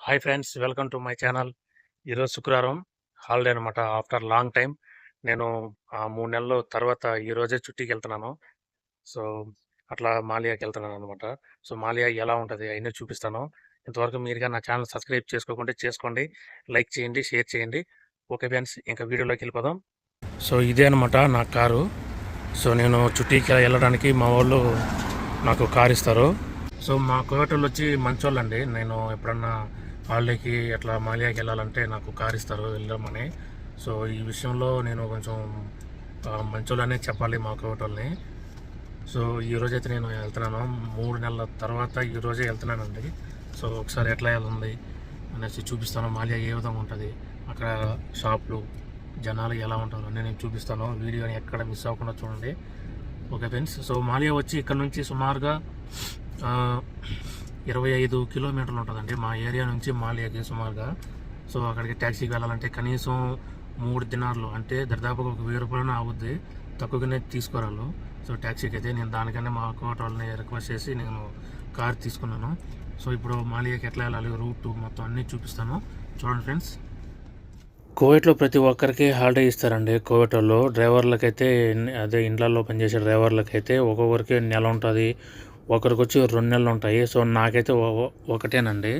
Hi friends welcome to my channel ఈరోజు శుక్రవారం holiday అనమాట ఆఫ్టర్ లాంగ్ టైం నేను ఆ, మూడు నెలల తర్వాత ఈ రోజే చుట్టికి వెళ్తున్నాను. సో అట్లా మాలియాకి వెళ్తున్నాను అనమాట సో మాలియా ఎలా ఉంటుంది అయినా చూపిస్తాను. ఇంతవరకు మీరుగా నా ఛానల్ సబ్స్క్రైబ్ చేసుకోకుంటే చేసుకోండి లైక్ చేయండి షేర్ చేయండి. ఓకే ఫ్రెండ్స్ ఇంకా వీడియోలోకి వెళ్ళిపోదాం. సో ఇదే అనమాట నా కారు. సో నేను చుట్టికి వెళ్ళడానికి మా వాళ్ళు నాకు కార్ ఇస్తారు. సో మా కోటలు వచ్చి మంచోళ్ళు అండి నేను ఎప్పుడన్నా హాలిడేకి అట్లా మాలియాకి వెళ్ళాలంటే నాకు కార్ ఇస్తారు వెళ్ళమని. సో ఈ విషయంలో నేను కొంచెం మంచోళ్ళనే చెప్పాలి మా కోటల్ని సో ఈ అయితే నేను వెళ్తున్నాను. మూడు నెలల తర్వాత ఈరోజే వెళ్తున్నానండి. సో ఒకసారి ఎట్లా వెళ్ళింది అనేసి చూపిస్తాను. మాలియా ఏ విధంగా ఉంటుంది అక్కడ షాప్లు జనాలు ఎలా ఉంటారో అన్నీ నేను చూపిస్తాను. వీడియోని ఎక్కడ మిస్ అవ్వకుండా చూడండి. ఓకే ఫ్రెండ్స్ సో మాలియా వచ్చి ఇక్కడ నుంచి సుమారుగా ఇరవై ఐదు కిలోమీటర్లు ఉంటుందండి మా ఏరియా నుంచి మాలియాకి సుమారుగా. సో అక్కడికి ట్యాక్సీకి వెళ్ళాలంటే కనీసం మూడు దినార్లు అంటే దాదాపుగా ఒక వెయ్యి రూపాయలు అవుద్ది తక్కువగానే తీసుకురాళ్ళు. సో ట్యాక్సీకి అయితే నేను దానికనే మా కోట వాళ్ళని రిక్వెస్ట్ చేసి నేను కార్ తీసుకున్నాను. సో ఇప్పుడు మాలియాకి ఎట్లా వెళ్ళాలి రూట్ మొత్తం అన్నీ చూపిస్తాను. చూడండి ఫ్రెండ్స్. కోవిట్లో ప్రతి ఒక్కరికి హాలిడే ఇస్తారండి. కోవిట్ వాళ్ళు డ్రైవర్లకైతే అదే ఇండ్లలో పనిచేసే డ్రైవర్లకైతే ఒక్కొక్కరికి నెల ఉంటుంది. ఒకరికి వచ్చి రెండు నెలలు ఉంటాయి. సో నాకైతే ఒకటేనండి.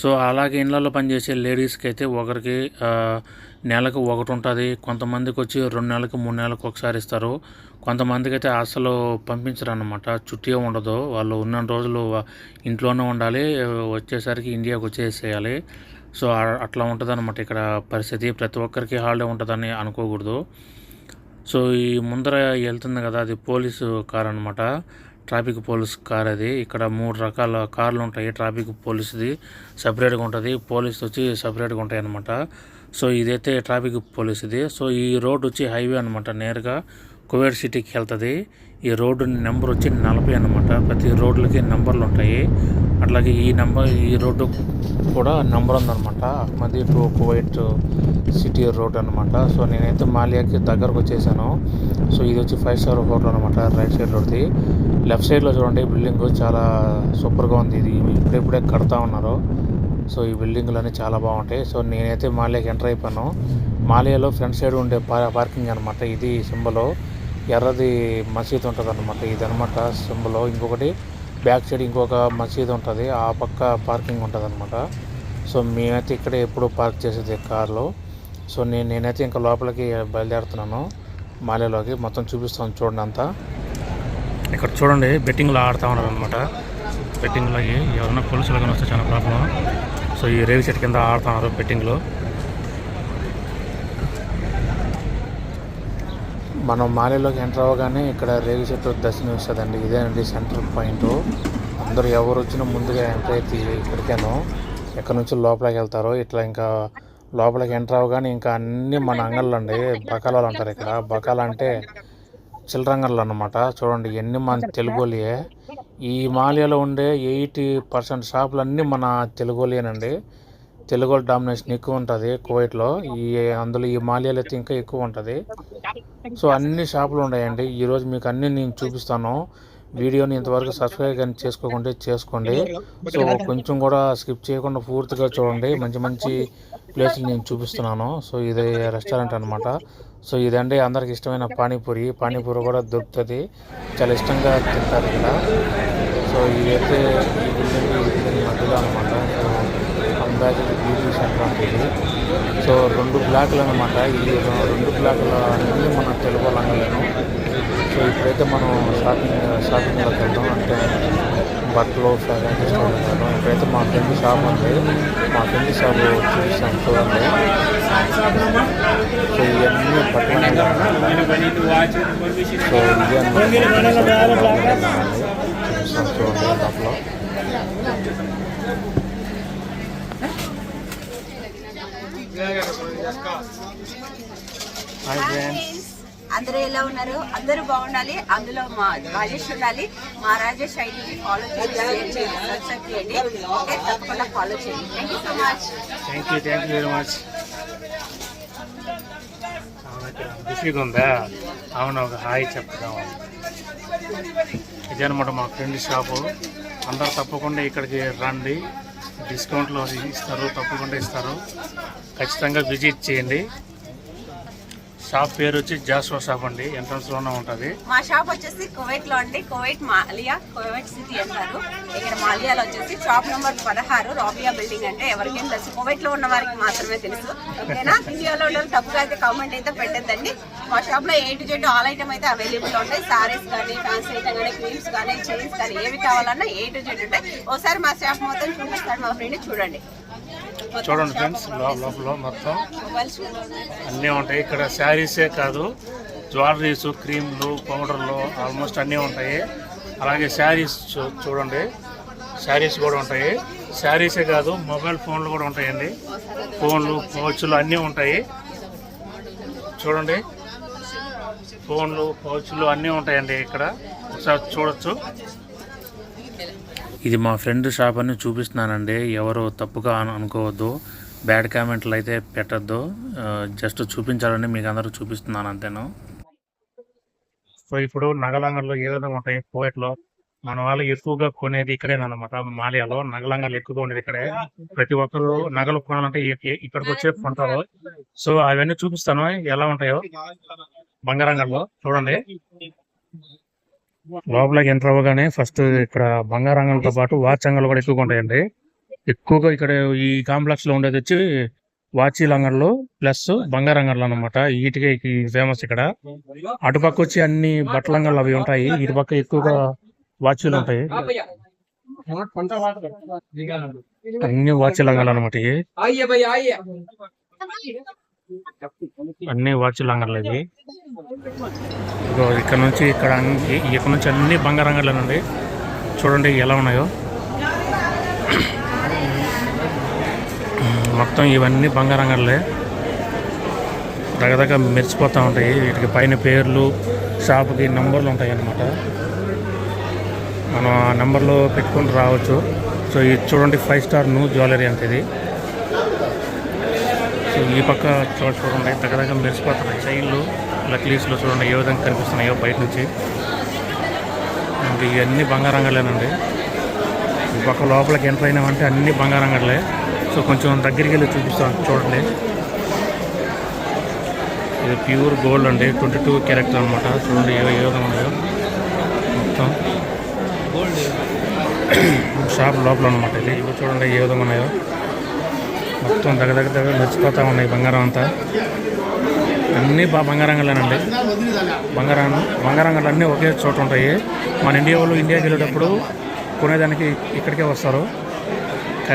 సో అలాగే ఇండ్లలో పనిచేసే లేడీస్కి అయితే ఒకరికి నెలకు ఒకటి ఉంటుంది. కొంతమందికి వచ్చి రెండు నెలలకు మూడు నెలలకు ఒకసారి ఇస్తారు. కొంతమందికి అయితే అసలు పంపించరు అనమాట చుట్టీ ఉండదు. వాళ్ళు ఉన్న రోజులు ఇంట్లోనే ఉండాలి. వచ్చేసరికి ఇండియాకి వచ్చేసేయాలి. సో అట్లా ఉంటుంది అనమాట ఇక్కడ పరిస్థితి ప్రతి ఒక్కరికి హాలిడే ఉంటుందని అనుకోకూడదు. సో ఈ ముందర వెళ్తుంది కదా అది పోలీసు కార్ అనమాట ట్రాఫిక్ పోలీస్ కార్ అది. ఇక్కడ మూడు రకాల కార్లు ఉంటాయి. ట్రాఫిక్ పోలీసుది సపరేట్గా ఉంటుంది. పోలీస్ వచ్చి సపరేట్గా ఉంటాయి అనమాట సో ఇదైతే ట్రాఫిక్ పోలీస్ ఇది సో ఈ రోడ్ వచ్చి హైవే అనమాట నేరుగా కువైట్ సిటీకి వెళ్తుంది. ఈ రోడ్డు నెంబర్ వచ్చి నలభై అనమాట ప్రతి రోడ్లకి నెంబర్లు ఉంటాయి. అట్లాగే ఈ నెంబర్ ఈ రోడ్డు కూడా నెంబర్ ఉందన్నమాట. Two to Kuwait city road అనమాట సో నేనైతే మాలియాకి దగ్గరకు వచ్చేసాను. సో ఇది వచ్చి ఫైవ్ స్టార్ హోటల్ అనమాట రైట్ సైడ్ రోడ్ది లెఫ్ట్ సైడ్లో చూడండి బిల్డింగ్ చాలా సూపర్గా ఉంది. ఇది ఇప్పుడే కడతా ఉన్నారు. సో ఈ బిల్డింగ్లు అన్నీ చాలా బాగుంటాయి. సో నేనైతే మాలియాకి ఎంటర్ అయిపోయాను. మాలియాలో ఫ్రంట్ సైడ్ ఉండే పా- పార్కింగ్ అనమాట ఇది సింబలో. ఎర్రది మసీద్ ఉంటుంది అనమాట ఇది అనమాట సింబలో. ఇంకొకటి బ్యాక్ సైడ్ ఇంకొక మసీద్ ఉంటుంది. ఆ పక్క పార్కింగ్ ఉంటుంది అనమాట సో మేమైతే ఇక్కడే ఎప్పుడు పార్క్ చేసేది కార్లో. సో నేను నేనైతే ఇంకా లోపలికి బయలుదేరుతున్నాను. మాలేలోకి మొత్తం చూపిస్తాను చూడండి అంతా. ఇక్కడ చూడండి బెట్టింగ్లో ఆడుతూ ఉన్నారు అనమాట బెట్టింగ్లో ఎవరైనా పోలీసులు కానీ వస్తే చాలా ప్రాబ్లం సో ఈ రేవి చెట్టు కింద ఆడుతున్నారు బెట్టింగ్లో. మనం మాలేలోకి ఎంటర్ అవ్వగానే ఇక్కడ రేగు చెట్టు దర్శనం ఇస్తుందండి. ఇదేనండి సెంటర్ పాయింట్. అందరూ ఎవరు వచ్చినా ముందుగా ఎంటర్ అయితే ఇక్కడికేనో. ఎక్కడి నుంచి లోపలికి వెళ్తారో ఇట్లా ఇంకా లోపలికి ఎంటర్ అవ్వగానే ఇంకా అన్ని మన అంగళ్ళు అండి బకాలాలు అంటారు ఇక్కడ. బకాల అంటే చిల్లరంగళ్ళు అనమాట చూడండి ఎన్ని మన తెలుగులియే ఈ మాలియాలో ఉండే ఎయిటీ పర్సెంట్ షాపులు అన్నీ మన తెలుగులేనండి తెలుగు డామినేషన్ ఎక్కువ ఉంటుంది కువైట్లో. ఈ అందులో ఈ మాలియాలో అయితే ఇంకా ఎక్కువ ఉంటుంది. సో అన్ని షాపులు ఉన్నాయండి. ఈరోజు మీకు అన్ని నేను చూపిస్తాను. వీడియోని ఇంతవరకు సబ్స్క్రైబ్ కానీ చేసుకోకుంటే చేసుకోండి. సో కొంచెం కూడా స్కిప్ చేయకుండా పూర్తిగా చూడండి. మంచి మంచి ప్లేసులు నేను చూపిస్తున్నాను. సో ఇది రెస్టారెంట్ అనమాట సో ఇదండి అందరికి ఇష్టమైన పానీపూరి. పానీపూరి కూడా దొరుకుతుంది. చాలా ఇష్టంగా తింటారు ఇక్కడ. సో ఇదైతే ఈ బిల్డింగ్ మధ్యలో అనమాట సో బ్యూటీ సో రెండు బ్లాక్లు అనమాట ఈ రెండు బ్లాక్ల అన్నీ మనం తెలుగు వాళ్ళంగలేను సో ఇప్పుడైతే మనం షాపింగ్ షాపింగ్లోకి వెళ్తాం అంటే బట్టలు ఫ్యాషన్ తీసుకోవడం వెళ్దాం ఇప్పుడైతే మా ఫ్రెండ్ షాప్ ఉంది. మా ఫ్రెండ్ షాప్ చూపిస్తాం చూడండి. సో ఇవన్నీ బట్టలు సో ఇది చూపిస్తాం చూడండి. లోపల హాయ్ ఫ్రెండ్స్ అందరూ ఎలా ఉన్నారు? అందరూ బాగుండాలి. అందులో మా రాజేష్ ఉండాలి. మా రాజేష్ ఐడిని ఫాలో చేయండి సబ్స్క్రైబ్ ఓకే తప్పకుండా ఫాలో చేయండి. Thank you so much thank you thank you very much బిజీగా ఉందా? అవును ఒక హాయ్ చెప్తాం ఇదే అనమాట మా ఫ్రెండ్ షాపు అందరు తప్పకుండా ఇక్కడికి రండి. డిస్కౌంట్లో ఇస్తారు తప్పకుండా ఇస్తారు. ఖచ్చితంగా విజిట్ చేయండి. షాప్ పేరు వచ్చి జాస్వా షాప్ అండి ఎంట్రన్స్లోనే ఉంటుంది. మా షాప్ వచ్చేసి కువైట్లో అండి కువైట్ మాలియా కువైట్ సిటీ అంటారు. ఇక్కడ మాలియాలో వచ్చేసి షాప్ నెంబర్ పదహారు రాబియా బిల్డింగ్ అంటే ఎవరికైనా తెలుసు. కువైట్లో ఉన్న వారికి మాత్రమే తెలుసు. ఓకేనా? ఇండియాలో ఉన్న తప్పుగా అయితే కామెంట్ అయితే పెట్టద్దండి. మా షాప్లో A to Z all item అయితే అవైలబుల్ ఉంటాయి. సారీస్ కానీ ఫ్యాన్సీ ఐటమ్ కానీ క్రీమ్స్ కానీ చైన్స్ కానీ ఏవి కావాలన్నా ఏ టు జెడ్ ఉంటాయి. ఒకసారి మా షాప్ మొత్తం చూపిస్తాడు మా ఫ్రెండ్ చూడండి. చూడండి ఫ్రెండ్స్ లోపల మొత్తం అన్నీ ఉంటాయి. ఇక్కడ శారీసే కాదు జ్యువెలరీస్ క్రీమ్లు పౌడర్లు ఆల్మోస్ట్ అన్నీ ఉంటాయి. అలాగే శారీస్ చూ- చూడండి శారీస్ కూడా ఉంటాయి. శారీసే కాదు మొబైల్ ఫోన్లు కూడా ఉంటాయండి. ఫోన్లు పౌచ్లు అన్నీ ఉంటాయి. చూడండి ఫోన్లు పౌచ్లు అన్నీ ఉంటాయండి ఇక్కడ. ఒకసారి చూడొచ్చు. ఇది మా ఫ్రెండ్ షాప్ అని చూపిస్తున్నానండి. ఎవరు తప్పుగా అనుకోవద్దు. బ్యాడ్ కామెంట్లు అయితే పెట్టద్దు. జస్ట్ చూపించాలని మీకు అందరూ చూపిస్తున్నాను అంతేను. సో ఇప్పుడు నగలంగల్లో ఏదైనా ఉంటాయి కోయట్లో మన వాళ్ళు ఎక్కువగా కొనేది ఇక్కడేనమాట మాలియాలో నగలంగాలు ఎక్కువగా ఉండేది ఇక్కడే. ప్రతి ఒక్కరు నగలు కొనాలంటే ఇక్కడికి వచ్చే కొంటారు. సో అవన్నీ చూపిస్తాను. ఎలా ఉంటాయో? బంగారంగల్లో చూడండి. లోపలికి ఎంటర్ అవ్వగానే ఫస్ట్ ఇక్కడ బంగారంగంతో పాటు వాచ్ అంగళ్ళు కూడా ఎక్కువగా ఉంటాయండి. ఎక్కువగా ఇక్కడ ఈ కాంప్లెక్స్లో ఉండేది వచ్చి వాచి లంగర్లు ప్లస్ బంగారంగర్లు అనమాట వీటికి ఫేమస్ ఇక్కడ. అటుపక్క వచ్చి అన్ని బట్టల అంగళ్ళు అవి ఉంటాయి. ఇటుపక్క ఎక్కువగా వాచీలు ఉంటాయి. అన్ని వాచ్ లంగర్లు అనమాట అన్ని వాచ్ లంగర్లు ఇవి. ఇక్కడ నుంచి ఇక్కడ ఇక్కడ నుంచి అన్ని బంగారు రంగర్లేనండి చూడండి ఎలా ఉన్నాయో. మొత్తం ఇవన్నీ బంగారు రంగర్లే దగ్గర మెరిచిపోతూ ఉంటాయి. వీటికి పైన పేర్లు షాప్కి నెంబర్లు ఉంటాయి అన్నమాట మనం ఆ నెంబర్లో పెట్టుకుంటూ రావచ్చు. సో ఇది చూడండి ఫైవ్ స్టార్ న్యూ జ్యువెలరీ అంటే ఇది. సో ఈ పక్క చూ చూడండి దగ్గర దగ్గర మెరిసిపోతున్నాయి చైన్లు లక్లీస్లు చూడండి ఏ విధంగా కనిపిస్తున్నాయో బయట నుంచి. ఇవన్నీ బంగారంగలేనండి ఈ పక్క లోపలికి ఎంటర్ అయినామంటే అన్ని బంగారంగలే సో కొంచెం దగ్గరికి వెళ్ళి చూపిస్తాను చూడండి. ఇది ప్యూర్ గోల్డ్ అండి ట్వంటీ టూ క్యారెక్టర్ అనమాట చూడండి ఏ ఏ విధంగా ఉన్నాయో మొత్తం. షాప్ లోపల అనమాట ఇది. ఇవి చూడండి ఏ విధంగా ఉన్నాయో. మొత్తం దగ్గర దగ్గర దగ్గర మెచ్చిపోతూ ఉన్నాయి బంగారం అంతా. అన్నీ బా బంగారంగలేనండి. బంగారం బంగారంగలు అన్నీ ఒకే చోట ఉంటాయి. మన ఇండియా వాళ్ళు ఇండియాకి వెళ్ళేటప్పుడు కొనేదానికి ఇక్కడికే వస్తారు.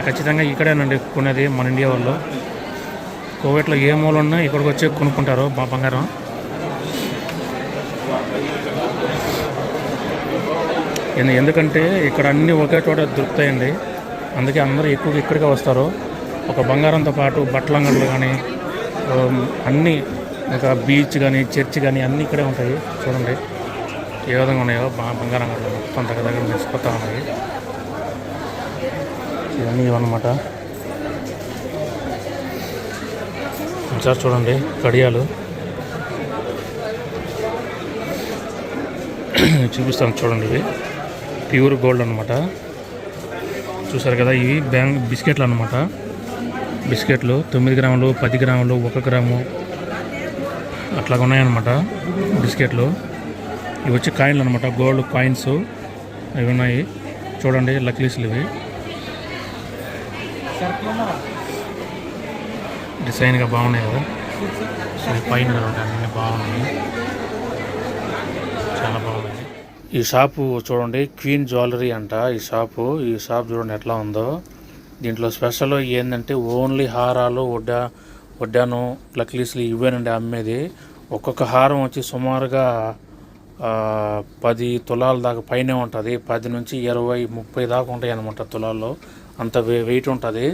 ఖచ్చితంగా ఇక్కడేనండి కొనేది మన ఇండియా వాళ్ళు. కోవిడ్లో ఏ మూలు ఉన్నా ఇక్కడికి వచ్చి కొనుక్కుంటారు బా బంగారం. ఎందుకంటే ఇక్కడ అన్నీ ఒకే చోట దొరుకుతాయండి. అందుకే అందరూ ఎక్కువగా ఇక్కడికే వస్తారు. ఒక బంగారంతో పాటు బట్టలంగడ్లు కానీ అన్నీ ఇంకా బీచ్ కానీ చర్చ్ కానీ అన్నీ ఇక్కడే ఉంటాయి. చూడండి. ఏ విధంగా ఉన్నాయో బా- బంగారం అంగళ్ళు మొత్తం దగ్గర దగ్గర మెరిసిపోతూ ఉన్నాయి. ఇవన్నీ ఇవన్నమాట. ఒకసారి చూడండి కడియాలు. చూపిస్తాను చూడండి ఇవి. ప్యూర్ గోల్డ్ అనమాట చూసారు కదా ఇవి బ్యాంగ్ బిస్కెట్లు అనమాట బిస్కెట్లు తొమ్మిది గ్రాములు పది గ్రాములు ఒక గ్రాము అట్లా ఉన్నాయన్నమాట బిస్కెట్లు. ఇవి వచ్చి కాయిన్లు అనమాట గోల్డ్ కాయిన్స్ అవి ఉన్నాయి. చూడండి లక్లీస్లు ఇవి. డిజైన్గా బాగున్నాయి కదా. పైన అన్నీ బాగున్నాయి. చాలా బాగున్నాయి. ఈ షాపు చూడండి క్వీన్ జ్యువెలరీ అంట ఈ షాపు. ఈ షాప్ చూడండి ఎట్లా ఉందో. దీంట్లో స్పెషల్ ఏంటంటే ఓన్లీ హారాలు వడ్డా వడ్డాను లక్లీస్లు ఇవేనండి అమ్మేది. ఒక్కొక్క హారం వచ్చి సుమారుగా పది తులాల దాకా పైనే ఉంటుంది. పది నుంచి ఇరవై ముప్పై దాకా ఉంటాయి అనమాట తులాల్లో. అంత వె- వెయిట్ ఉంటుంది.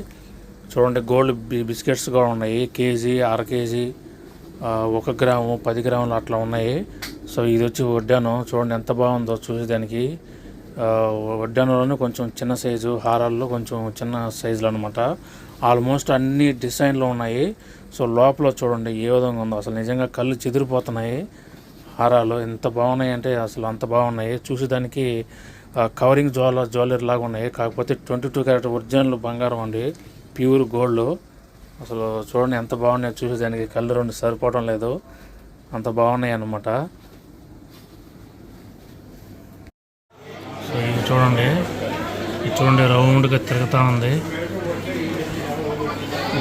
చూడండి గోల్డ్ బి బిస్కెట్స్ కూడా ఉన్నాయి. కేజీ అర కేజీ ఒక గ్రాము పది గ్రాములు అట్లా ఉన్నాయి. సో ఇది వచ్చి వడ్డాను. చూడండి ఎంత బాగుందో చూసేదానికి. వడ్డానులోనే కొంచెం చిన్న సైజు హారాల్లో కొంచెం చిన్న సైజులు అనమాట ఆల్మోస్ట్ అన్ని డిజైన్లు ఉన్నాయి. సో లోపల చూడండి ఏ విధంగా ఉందో. అసలు నిజంగా కళ్ళు చెదిరిపోతున్నాయి. హారాలు ఎంత బాగున్నాయి అంటే అసలు అంత బాగున్నాయి. చూసేదానికి కవరింగ్ జ్యువెలర్ జ్యువెలరీ లాగా ఉన్నాయి. కాకపోతే ట్వంటీ టూ క్యారెట్ ఒరిజినల్ బంగారం అండి. Pure gold. అసలు చూడండి ఎంత బాగున్నాయో చూసేదానికి. కళ్ళు రెండు సరిపోవడం లేదు. అంత బాగున్నాయి అన్నమాట సో ఇవి చూడండి. ఇది చూడండి రౌండ్గా తిరుగుతూ ఉంది.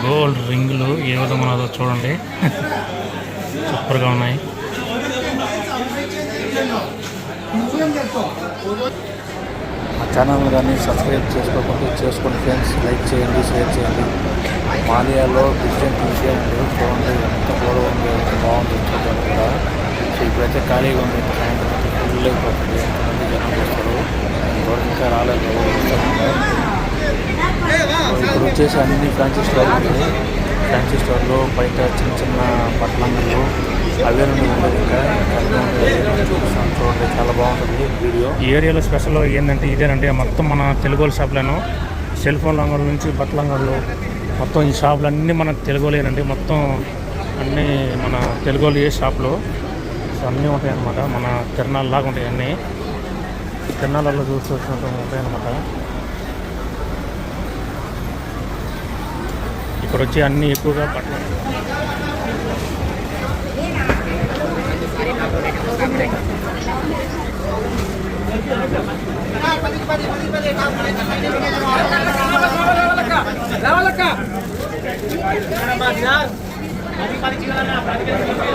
గోల్డ్ రింగులు ఏ విధంగా ఉన్నదో చూడండి. సూపర్గా ఉన్నాయి. మా ఛానల్ కానీ సబ్స్క్రైబ్ చేసుకోకుండా చేసుకోండి ఫ్రెండ్స్. లైక్ చేయండి షేర్ చేయండి. మాలియాలో డిఫరెంట్ విషయం చూడండి ఎంత గోడ ఉంది ఎంత బాగుంది. చూడండి. కూడా సో ఇప్పుడైతే ఖాళీగా ఉంది. సాయంత్రం అయితే ఫుల్ అయిపోతుంది. ఎంతమంది జనం ఇంకా రాలేదు ఇప్పుడు వచ్చేసి అన్ని ఫ్యాన్సీ స్టోర్లు ఉన్నాయి. ఫ్యాన్సీ స్టోర్లో బయట చిన్న చిన్న బట్టలంగళ్ళు అవే నుండి ఉండదు ఇంకా చూడండి చాలా బాగుంటుంది వీడియో. ఈ ఏరియాలో స్పెషల్ ఏంటంటే ఇదేనంటే మొత్తం మన తెలుగు వాళ్ళ షాపులను సెల్ ఫోన్ లంగల నుంచి బట్టల మొత్తం ఈ షాపులు అన్నీ మన తెలుగులేనండి మొత్తం అన్నీ మన తెలుగు ఏ షాపులు అన్నీ ఉంటాయి అన్నమాట మన తిరణాలు లాగా ఉంటాయి అన్నీ. తిరణాలలో చూసి వచ్చినట్టు ఉంటాయి అన్నమాట. ఇక్కడ వచ్చి అన్నీ ఎక్కువగా పట్ల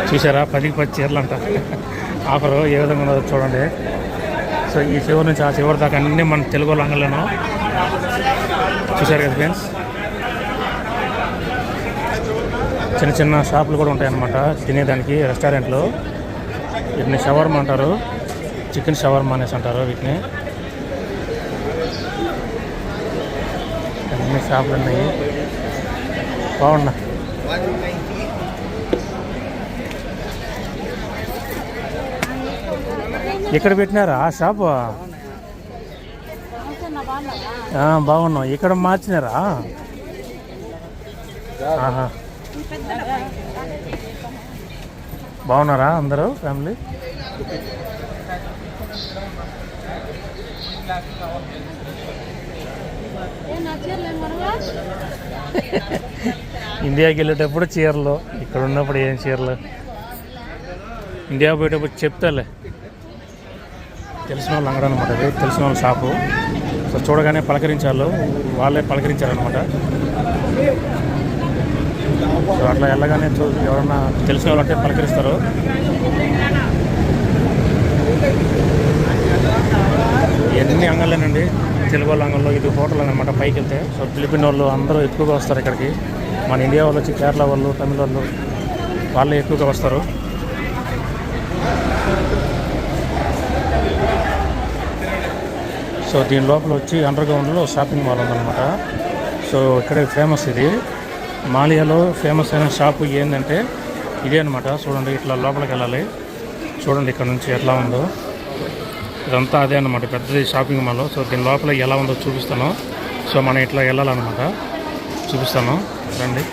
చూసారా పదికి పది చీరలు అంట ఆఫర్ ఏ విధంగా ఉన్నదో చూడండి. సో ఈ చివరి నుంచి ఆ చివరి దాకా అన్నీ మన తెలుగు లంగలను చూశారు కదా ఫ్రెండ్స్? చిన్న చిన్న షాపులు కూడా ఉంటాయన్నమాట తినేదానికి రెస్టారెంట్లో. వీటిని షవర్మ అంటారు. చికెన్ షవర్మ అనేసి అంటారు వీటిని. అన్ని షాపులు ఉన్నాయి. బాగున్నా. ఇక్కడ పెట్టినారా? ఆ షాపు? బాగున్నాం. ఇక్కడ మార్చినారా? ఆహా. బాగున్నారా అందరూ ఫ్యామిలీ? ఇండియాకి వెళ్ళేటప్పుడు చీరలు. ఇక్కడ ఉన్నప్పుడు ఏం చీరలు? ఇండియా పోయేటప్పుడు చెప్తాలే. తెలిసిన వాళ్ళు అంగడం అనమాట అది తెలిసిన వాళ్ళ షాపు. సో చూడగానే పలకరించారు. వాళ్ళే పలకరించారనమాట సో అట్లా వెళ్ళగానే చూ ఎవరన్నా తెలిసిన వాళ్ళు అంటే పలకరిస్తారు. ఎన్ని అంగళ్ళేనండి? తెలుగు వాళ్ళ అంగల్లో ఇది హోటల్ అనమాట పైకి వెళ్తే సో ఫిలిపిన్ వాళ్ళు అందరూ ఎక్కువగా వస్తారు ఇక్కడికి. మన ఇండియా వాళ్ళు వచ్చి కేరళ వాళ్ళు తమిళ వాళ్ళు వాళ్ళే ఎక్కువగా వస్తారు. సో దీని లోపల వచ్చి అండర్ గ్రౌండ్లో షాపింగ్ మాల్ ఉందన్నమాట. సో ఇక్కడే ఫేమస్ ఇది. మాలియాలో ఫేమస్ అయిన షాపు ఏంటంటే ఇదే అనమాట చూడండి ఇట్లా లోపలికి వెళ్ళాలి. చూడండి ఇక్కడ నుంచి ఎట్లా ఉందో. ఇదంతా అదే అనమాట పెద్దది షాపింగ్ మాల్ సో దీని లోపల ఎలా ఉందో చూపిస్తాను. సో మనం ఇట్లా వెళ్ళాలన్నమాట. చూపిస్తాను. రండి.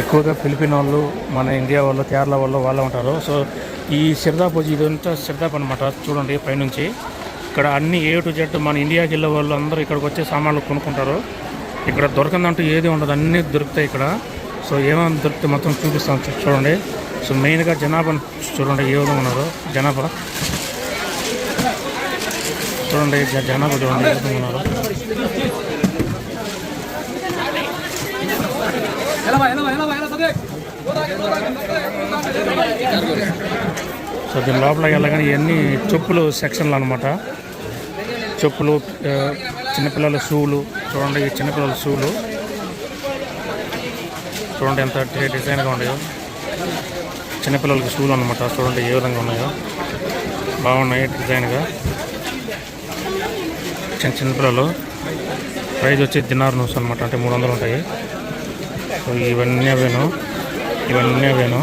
ఎక్కువగా ఫిలిపిన్ వాళ్ళు మన ఇండియా వాళ్ళు కేరళ వాళ్ళు వాళ్ళు ఉంటారు. సో ఈ సిర్దాప్ వచ్చి ఇదంతా సిర్దాప్ అనమాట చూడండి పైనుంచి. ఇక్కడ అన్ని ఏ టు జెడ్ మన ఇండియాకి వెళ్ళే వాళ్ళు అందరూ ఇక్కడికి వచ్చే సామాన్లు కొనుక్కుంటారు. ఇక్కడ దొరకందంటూ ఏది ఉండదు అన్నీ దొరుకుతాయి ఇక్కడ. సో ఏమేమి దొరికితే మొత్తం చూపిస్తాను చూడండి. సో మెయిన్గా జనాభాను చూడండి ఏ విధంగా ఉన్నారు. జనాభా. చూడండి జనాభా చూడండి ఏ విధంగా ఉన్నారు. సో దీని లోపలికి వెళ్ళగానే ఇవన్నీ చెప్పులు సెక్షన్లు అనమాట చెప్పులు చిన్నపిల్లల షూలు చూడండి చిన్నపిల్లల షూలు. చూడండి ఎంత డిజైన్గా ఉన్నాయో. చిన్నపిల్లలకి షూలు అనమాట చూడండి ఏ విధంగా ఉన్నాయో. బాగున్నాయి డిజైన్గా. చిన్న చిన్నపిల్లలు. ప్రైజ్ వచ్చి దినార్ నూస్ అనమాట అంటే మూడు వందలు ఉంటాయి. సో ఇవన్నీ అవేను? ఇవన్నీ అవేను?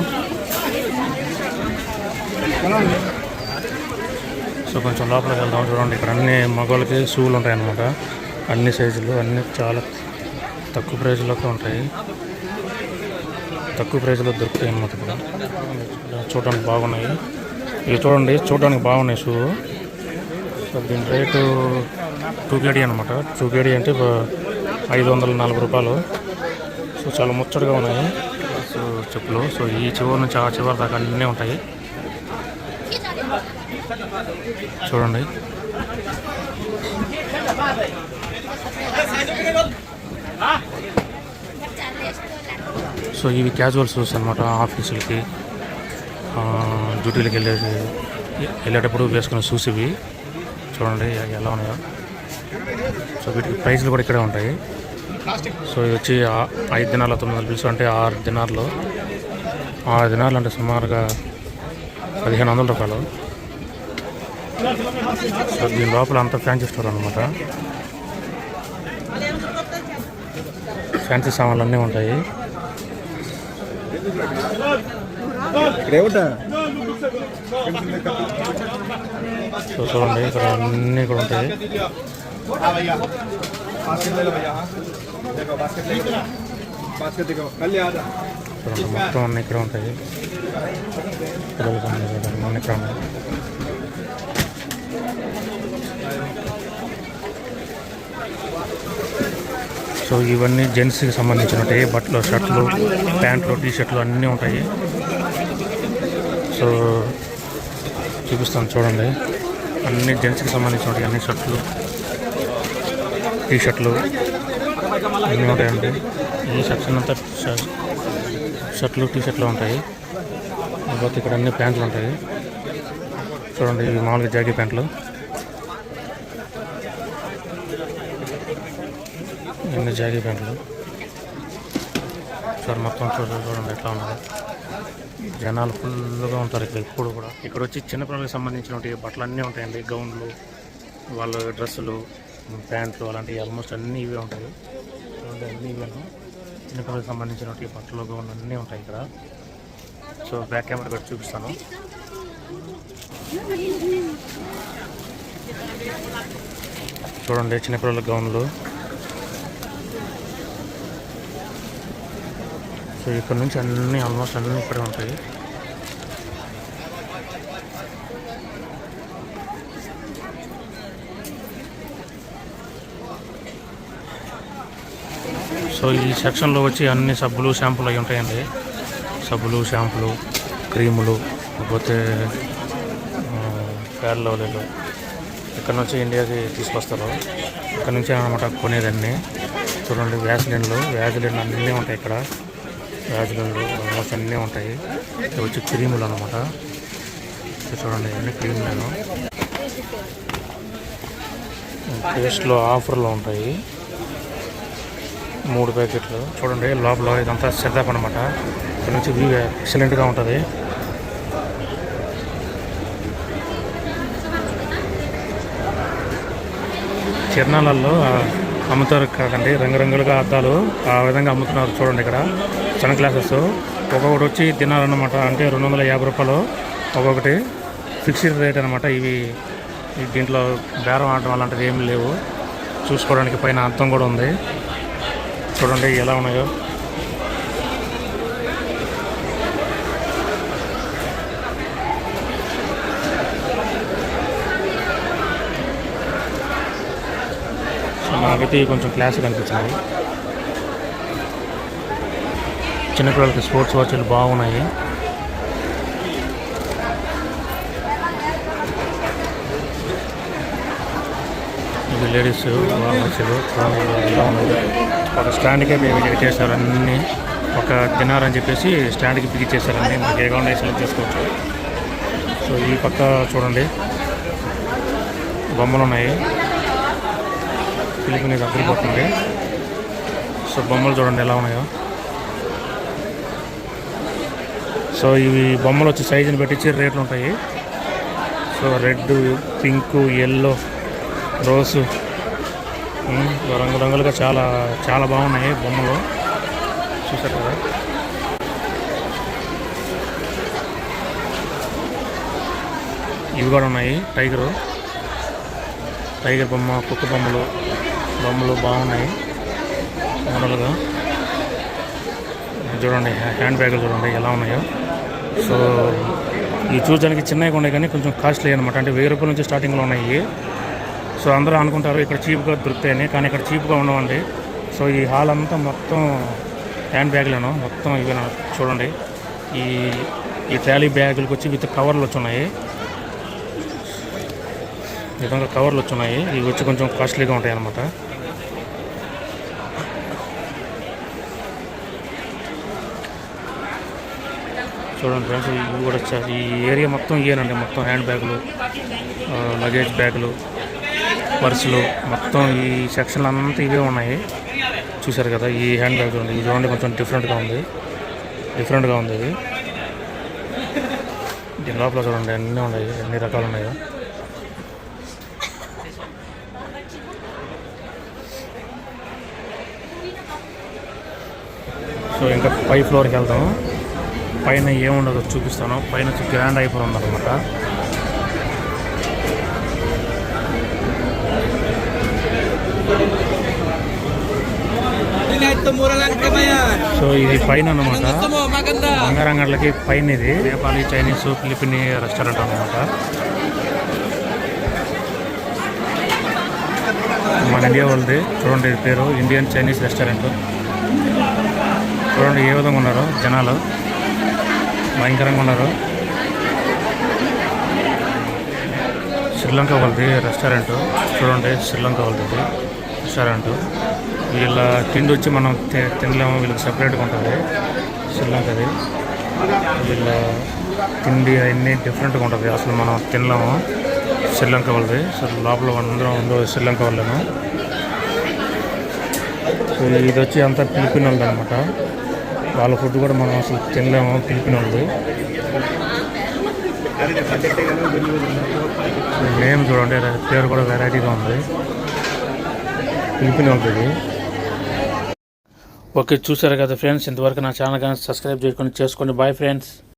సో కొంచెం లోపలికి వెళ్దాం చూడండి. ఇక్కడ అన్ని మగవాళ్ళకి షూలు ఉంటాయి అన్నమాట అన్ని సైజులు అన్ని చాలా తక్కువ ప్రైజ్లోకి ఉంటాయి. తక్కువ ప్రైజ్లో దొరుకుతాయి అన్నమాట ఇక్కడ. చూడడానికి బాగున్నాయి. ఇవి చూడండి చూడడానికి బాగున్నాయి షూ సో దీని రేటు టూ కేడీ అనమాట టూ కేడీ అంటే ఐదు వందల నలభై రూపాయలు. సో చాలా ముచ్చటగా ఉన్నాయి. సో చెప్పులు. సో ఈ చివరి నుంచి ఆ చివరి దాకా అన్నీ ఉంటాయి. చూడండి. సో ఇవి క్యాజువల్ షూస్ అనమాట ఆఫీసులకి డ్యూటీలకి వెళ్ళే వెళ్ళేటప్పుడు వేసుకున్న షూస్ ఇవి. చూడండి ఎలా ఉన్నాయో. సో వీటికి ప్రైస్లు కూడా ఇక్కడే ఉంటాయి. సో ఇది వచ్చి ఐదు దినాల తొమ్మిది వందలు పిలుసు అంటే ఆరు దినార్లు ఆరు దినార్లు అంటే సుమారుగా పదిహేను వందల రూపాయలు సో దీని లోపల అంతా ఫ్యాన్సీ స్టోర్ అనమాట ఫ్యాన్సీ సామాన్లు అన్నీ ఉంటాయి సో చూడండి ఇక్కడ అన్నీ కూడా ఉంటాయి మొత్తం అన్ని ఇక్కడ ఉంటాయి. అన్ని ఇక్కడ సో ఇవన్నీ జెంట్స్కి సంబంధించినవి బట్టలు షర్ట్లు ప్యాంట్లు టీషర్ట్లు అన్నీ ఉంటాయి. సో చూపిస్తాను చూడండి. అన్ని జెంట్స్కి సంబంధించినవి అన్ని షర్ట్లు టీషర్ట్లు. అన్నీ ఉంటాయండి ఈ సెక్షన్ అంతా షర్ట్లు టీ షర్ట్లు ఉంటాయి. తర్వాత ఇక్కడ అన్ని ప్యాంట్లు ఉంటాయి. చూడండి ఇవి మామూలుగా జాకీ ప్యాంట్లు. ఇవన్నీ జాకీ ప్యాంట్లు. సార్ మొత్తం చూడండి చూడండి ఎట్లా ఉన్నారు జనాలు ఫుల్గా ఉంటారు ఇక్కడ ఇప్పుడు కూడా. ఇక్కడ వచ్చి చిన్నపిల్లలకు సంబంధించినటువంటి బట్టలు అన్నీ ఉంటాయండి. గౌన్లు వాళ్ళ డ్రెస్సులు. ప్యాంట్లు అలాంటివి ఆల్మోస్ట్ అన్నీ ఇవే ఉంటాయి. చూడండి అన్నీ ఇవేను చిన్నపిల్లలకు సంబంధించినటువంటి బట్టలు గౌన్లు అన్నీ ఉంటాయి ఇక్కడ. సో బ్యాక్ కెమెరా పెట్టి చూపిస్తాను. చూడండి చిన్నపిల్లల గౌన్లు. సో ఇక్కడ నుంచి అన్నీ ఆల్మోస్ట్ అన్నీ ఇక్కడే ఉంటాయి. సో ఈ సెక్షన్లో వచ్చి అన్ని సబ్బులు షాంపులు అవి ఉంటాయండి. సబ్బులు షాంపులు క్రీములు లేకపోతే ప్యాడ్ ఇక్కడ నుంచి ఇండియాకి తీసుకొస్తారు. ఇక్కడ నుంచి అనమాట కొనేదన్నీ. చూడండి వ్యాజిలిన్లు వ్యాజిలిన్ అన్నీ ఉంటాయి ఇక్కడ. వ్యాజిలిన్లు ఆల్మోస్ట్ అన్నీ ఉంటాయి. ఇక్కడ వచ్చి క్రీములు అనమాట చూడండి అన్ని క్రీములు. పేస్ట్లో ఆఫర్లో ఉంటాయి. మూడు ప్యాకెట్లు. చూడండి లోపల ఇదంతా సెటప్ అనమాట ఇక్కడ నుంచి వ్యూ ఎక్సలెంట్గా ఉంటుంది. చిరణాలలో అమ్ముతారు కాదండి రంగురంగులుగా అద్దాలు ఆ విధంగా అమ్ముతున్నారు చూడండి ఇక్కడ. Sunglasses. ఒక్కొక్కటి వచ్చి తినాలన్నమాట. అంటే రెండు వందల యాభై రూపాయలు. ఒక్కొక్కటి ఫిక్స్డ్ రేట్ అనమాట ఇవి దీంట్లో బేరం ఆడటం అలాంటివి ఏమి లేవు. చూసుకోవడానికి పైన అర్థం కూడా ఉంది. చూడండి ఎలా ఉన్నాయో. సో నాకైతే కొంచెం క్లాసిక్ అనిపించినాయి చిన్నపిల్లలకి స్పోర్ట్స్ వాచ్లు బాగున్నాయి. ఇవి లేడీస్ వాచ్లు ఎలా ఉన్నాయి ఒక స్టాండ్కే మేము చేశారు. అన్నీ ఒక తినార్ అని చెప్పేసి స్టాండ్కి బిగించేశారండి మనకి ఏ కావాలంటే సెలెక్ట్ చేసుకోవచ్చు సో ఈ పక్క చూడండి. బొమ్మలు ఉన్నాయి. ఫిలిపినీస్ అద్దరిపోతుంది. సో బొమ్మలు చూడండి ఎలా ఉన్నాయో. సో ఇవి బొమ్మలు వచ్చి సైజుని పెట్టించి రేట్లు ఉంటాయి. So red pink yellow rose రంగురంగులుగా చాలా చాలా బాగున్నాయి బొమ్మలు. చూసారు కదా? ఇవి కూడా ఉన్నాయి టైగరు. టైగర్ బొమ్మ కుక్క బొమ్మలు బొమ్మలు బాగున్నాయి. మోడల్గా. చూడండి హ్యాండ్ బ్యాగులు చూడండి ఎలా ఉన్నాయో. సో ఇవి చూడడానికి చిన్నవి ఉన్నాయి కానీ కొంచెం కాస్ట్లీ అనమాట అంటే వెయ్యి రూపాయల నుంచి స్టార్టింగ్లో ఉన్నాయి సో అందరూ అనుకుంటారు ఇక్కడ చీప్గా దొరుకుతాయని కానీ ఇక్కడ చీప్గా ఉండవండి. సో ఈ హాల్ అంతా మొత్తం హ్యాండ్ బ్యాగ్లను మొత్తం ఇవి చూడండి. ఈ ఈ ట్రాలీ బ్యాగులకు వచ్చి విత్ కవర్లు వచ్చి ఉన్నాయి ఈ విధంగా కవర్లు వచ్చి ఉన్నాయి ఇవి వచ్చి కొంచెం కాస్ట్లీగా ఉంటాయి అన్నమాట చూడండి ఫ్రెండ్స్ ఇవి కూడా ఈ ఏరియా మొత్తం ఇవేనండి మొత్తం హ్యాండ్ బ్యాగులు లగేజ్ బ్యాగులు. పర్సులు మొత్తం ఈ సెక్షన్లు అంతా ఇవే ఉన్నాయి. చూశారు కదా ఈ హ్యాండ్ బ్యాగ్ చూడండి ఇది చూడండి కొంచెం డిఫరెంట్గా ఉంది. డిఫరెంట్గా ఉంది ఇది. దీని లోపల చూడండి అన్నీ ఉన్నాయి. అన్ని రకాలు ఉన్నాయి. సో ఇంకా పై ఫ్లోర్కి వెళ్దాం. పైన ఏముండదో చూపిస్తాను. పైన గ్రాండ్ అయిపోయి ఉందన్నమాట సో ఇది పైన అన్నమాట. Gusto mo, maganda. బంగారం గంటలకి పైన ఇది. నేపాలీ చైనీస్ ఫిలిపిని రెస్టారెంట్ అన్నమాట. మన ఇండియా వాళ్ళది. చూడండి ఇది పేరు. Indian Chinese restaurant. చూడండి ఏ విధంగా ఉన్నారు జనాలు. భయంకరంగా ఉన్నారు. శ్రీలంక వాళ్ళది రెస్టారెంట్. చూడండి శ్రీలంక వాళ్ళది రెస్టారెంట్. వీళ్ళ తిండి వచ్చి మనం తినలేము వీళ్ళకి సపరేట్గా ఉంటుంది. శ్రీలంకది వీళ్ళ తిండి అవన్నీ డిఫరెంట్గా ఉంటుంది. అసలు మనం తినలేము. శ్రీలంక వాళ్ళది. సో లోపల అందరం ఉండవు శ్రీలంక వాళ్ళను సో ఇది వచ్చి అంతా పిలిపిన వాళ్ళది అనమాట వాళ్ళ ఫుడ్ కూడా మనం అసలు తినలేము పిలిపిన వాళ్ళది. నేమ్ చూడండి. పేరు కూడా వెరైటీగా ఉంది. పిలిపిన వాళ్ళది ఓకే చూసారు కదా ఫ్రెండ్స్ ఇంతవరకు నా ఛానల్ కానీ సబ్స్క్రైబ్ చేసుకొని చేసుకోండి. Bye friends